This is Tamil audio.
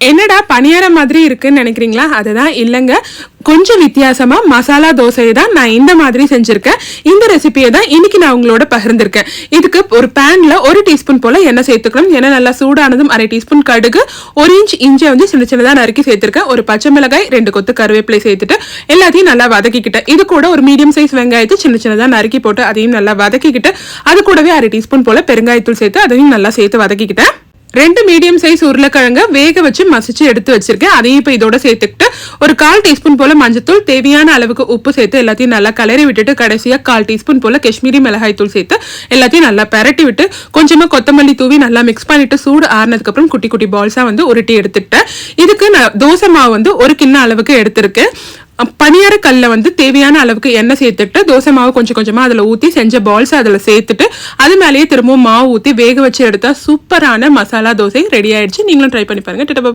என்னடா பணியாரம் மாதிரி இருக்குன்னு நினைக்கிறீங்களா? அதுதான் இல்லைங்க. கொஞ்சம் வித்தியாசமாக மசாலா தோசையை தான் நான் இந்த மாதிரி செஞ்சுருக்கேன். இந்த ரெசிபியை தான் இன்றைக்கி நான் உங்களோட பகிர்ந்திருக்கேன். இதுக்கு ஒரு பேனில் ஒரு டீஸ்பூன் போல் எண்ணெய் சேர்த்துக்கணும். எண்ணெய் நல்லா சூடானதும் அரை டீஸ்பூன் கடுகு ஒரு இன்ச் இஞ்சியை வந்து சின்ன சின்னதாக நறுக்கி சேர்த்துருக்கேன். ஒரு பச்சை மிளகாய் ரெண்டு கொத்து கருவேப்பிலை சேர்த்துட்டு எல்லாத்தையும் நல்லா வதக்கிக்கிட்டேன் இது கூட ஒரு மீடியம் சைஸ் வெங்காயத்தை சின்ன சின்னதாக நறுக்கி போட்டு அதையும் நல்லா வதக்கிக்கிட்டு அது கூடவே அரை டீஸ்பூன் போல் பெருங்காயத்தூள் சேர்த்து அதையும் நல்லா சேர்த்து வதக்கிக்கிட்டேன். ரெண்டு மீடியம் சைஸ் உருளைக்கிழங்க வேக வச்சு மசிச்சு எடுத்து வச்சிருக்கேன். அதையும் இப்போ இதோட சேர்த்துக்கிட்டு ஒரு கால் டீஸ்பூன் போல மஞ்சத்தூள் தேவையான அளவுக்கு உப்பு சேர்த்து எல்லாத்தையும் நல்லா கலரி விட்டுட்டு கடைசியாக கால் டீஸ்பூன் போல காஷ்மீரி மிளகாய் தூள் சேர்த்து எல்லாத்தையும் நல்லா பெரட்டி விட்டு கொஞ்சமாக கொத்தமல்லி தூவி நல்லா மிக்ஸ் பண்ணிட்டு சூடு ஆறுனதுக்கு அப்புறம் குட்டி குட்டி பால்ஸா வந்து உருட்டி எடுத்துட்டேன் இதுக்கு நான் தோசை மாவு வந்து ஒரு கிண்ண அளவுக்கு எடுத்திருக்கேன். பனியார கல்ல வந்து தேவையான அளவுக்கு எண்ணெய் சேர்த்துட்டு தோசை மாவு கொஞ்சம் கொஞ்சமா அதுல ஊத்தி செஞ்ச பால்ஸ் அதுல சேர்த்துட்டு அது மேலேயே திரும்பவும் மாவு ஊத்தி வேக வச்சு எடுத்தா சூப்பரான மசாலா தோசை ரெடி ஆயிடுச்சு. நீங்களும் ட்ரை பண்ணி பாருங்க.